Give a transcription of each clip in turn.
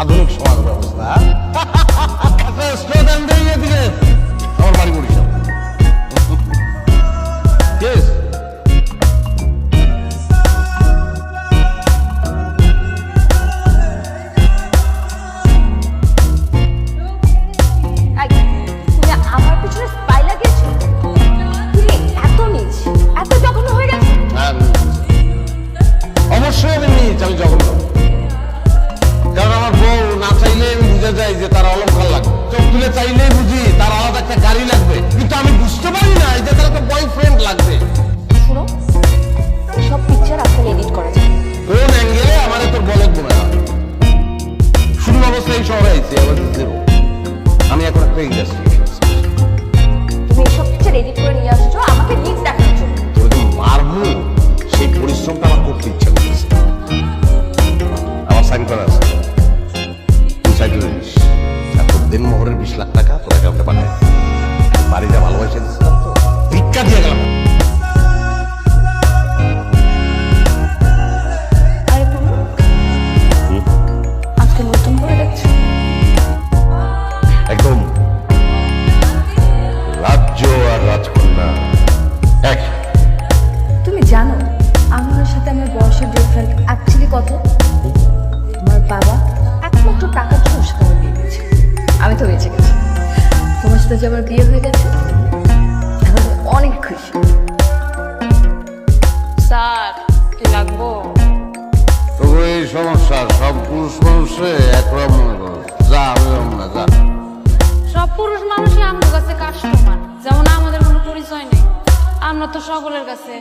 আধুনিক সমাজ ব্যবস্থা আমার সাইন যে আমার বিয়ে হয়ে গেছে এখন অনেক খুশি। স্যার কি লাগবো? তো এই সমস্যা সব পুরুষ মানুষে একরকম মনে করো যা আমি না যা। সব পুরুষ মানুষই আমাদের কাছে কাস্টমার যেমন আমাদের কোনো পরিচয় নেই। আমরা তো সকলের কাছে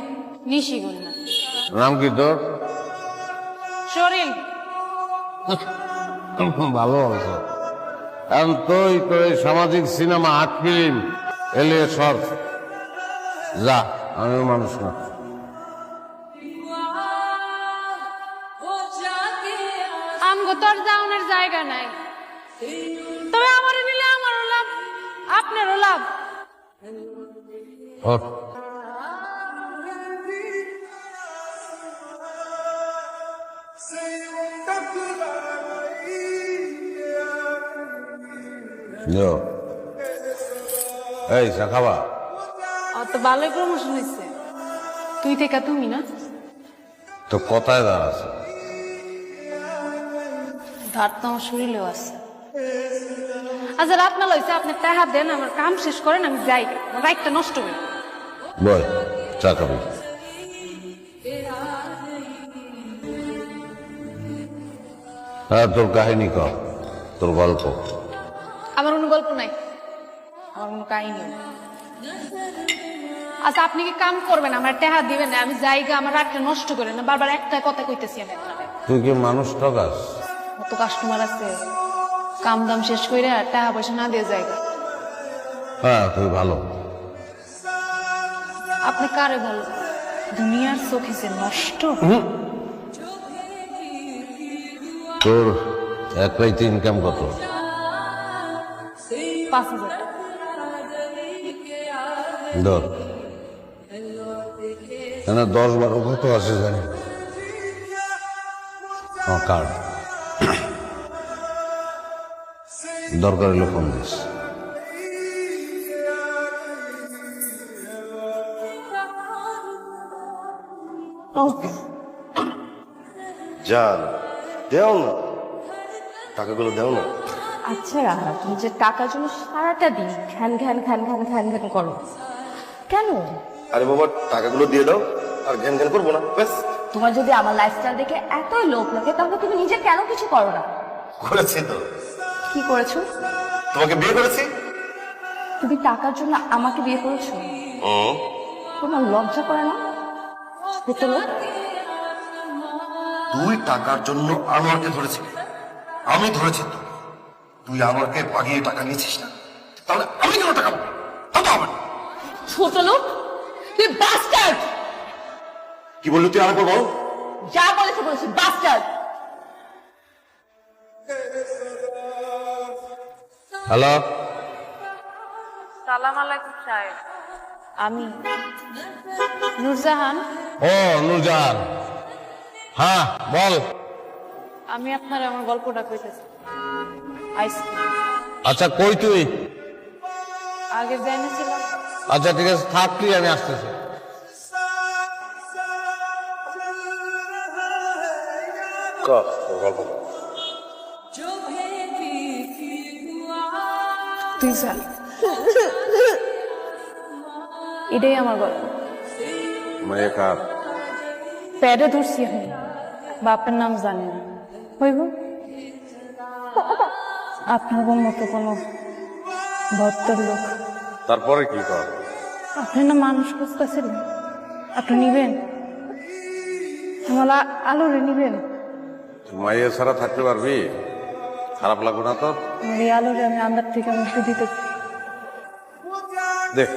নিশিগুল না। নাম কি তোর? শরীর ভালো আছে এখন তুই তো এই সামাজিক সিনেমা আর্ট ফিল্ম এলিয়ে সর। যা আমিও মানুষ না। আমগো তোর যাওনের জায়গা নাই। তবে আমার নিলে আমারও লাভ আপনারও লাভ। Hot Jo. এই শাখাবা অত ভালোই প্রমোশন হয়েছে তুই থেকে তুমি না? তো কথায় দাঁড়াচ্ছে ধার তো আমার শরীরেও আছে। আচ্ছা রাত না লইছে আপনি টাকা দেন আমার কাম শেষ করেন আমি যাই। বাইকটা নষ্ট করি বল চা খাবি। হ্যাঁ তোর কাহিনী কর তোর গল্প। নাই? আমার কোনো কাহিনী আচ্ছা আপনি কি কাম করবেন? আমার টেহা দিবেন না আমি জায়গা আমার নষ্ট করে না। বারবার একটা কথা কইতেছি আমি তুই কি মানুষ ঠকাস? কত কাস্টমার আছে। কাম দাম শেষ টাকা পয়সা না দিয়ে জায়গা। হ্যাঁ তুই ভালো। আপনি কারে ভালো? দুনিয়ার চোখে যে নষ্ট। তোর এক রাইতে ইনকাম কত? পাঁচ হাজার। ধর। এখানে দশ বারো কত আছে জানি? আমার কার্ড। দরকার হলে ফোন দিস। জান দেও না। টাকাগুলো দেও না। আচ্ছা রাহা তুমি যে টাকার জন্য সারাটা দিন ঘ্যান ঘ্যান ঘ্যান ঘ্যান ঘ্যান ঘ্যান করো। কেন? আরে বাবা টাকাগুলো দিয়ে দাও আর জ্ঞান জ্ঞান করব না ব্যাস। তোমার যদি আমার লাইফস্টাইল দেখে এতই লোভ লাগে তাহলে তুমি নিজে কেন কিছু করো না? করেছি তো। কি করেছ? তোমাকে বিয়ে করেছি? তুমি টাকার জন্য আমাকে বিয়ে করেছ? তোমার লজ্জা করে না? হতো না? তুই টাকার জন্য আমাকে ধরেছিলি। আমি ধরেছি তো। তুই আমাকে বাগিয়ে টাকা নিয়েছিস না? তাহলে আমি কেন টাকা পাবো? তা তো হবে না। ছোট লোক তুই বাস্টার্ড কি বললি তুই আরেকবার বল? যা বলেছে বলেছি বাস্টার্ড হ্যালো? সালাম আলাইকুম সাহেব। আমি নুরজাহান। ও নুরজাহান। হ্যাঁ বল। আমি আপনার আমার গল্পটা কইতেছি। আচ্ছা কই তুই? আগে জেনেছিলাম আচ্ছা ঠিক আছে থাকলি আমি আসতেছি। তুই যা। এটাই আমার গল্প। মেয়ে কার? প্যাডে ধরছি আমি। বাপের নাম জানি না। হইব? আপনার মতো কোনো ভক্তর লোক। তারপরে কি কর? আপনি না মানুষ খুঁজতেছিলেন আপনি নিবেন? আমার আলোরে নিবেন? মাইয়ে ছাড়া থাকতে পারবি? খারাপ লাগবে না তোর? এই আলোরে আমি আন্দার থেকে মুক্তি দিতে দেখ।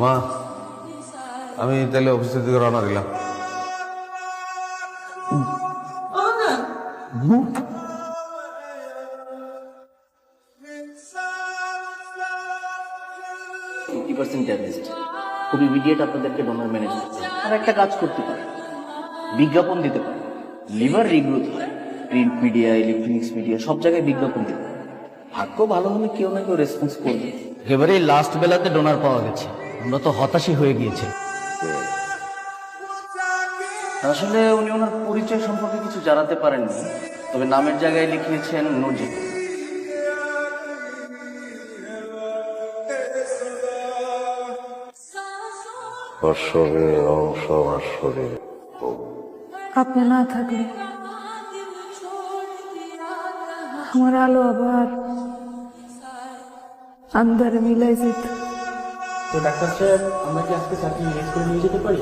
মা আমি তাহলে অফিসের দিকে রওনা দিলাম। ফিফটি পার্সেন্ট ড্যামেজড খুব ইমিডিয়েট আপনাদেরকে ডোনার ম্যানেজ করতে আর একটা কাজ করতে পারে। বিজ্ঞাপন দিতে পারে। লিভার রিগ্রোথ হয়। প্রিন্ট মিডিয়া ইলেকট্রনিক্স মিডিয়া সব জায়গায় বিজ্ঞাপন দিতে পারে। ভাগ্য ভালো হলে কেউ না কেউ রেসপন্স করবে। এবারে লাস্ট বেলাতে ডোনার পাওয়া গেছে। আমরা তো হতাশই হয়ে গিয়েছে। আসলে উনি ওনার পরিচয় সম্পর্কে কিছু জানাতে পারেননি তবে নামের জায়গায় লিখিয়েছেন নজির। শরীরের অংশ আমার আপনি না থাকলে আমার আলো আবার আন্দারে মিলাই যেত। তো ডাক্তার সাহেব আমরা কি আজকে চাকরি ইংরেজ করে নিয়ে যেতে পারি?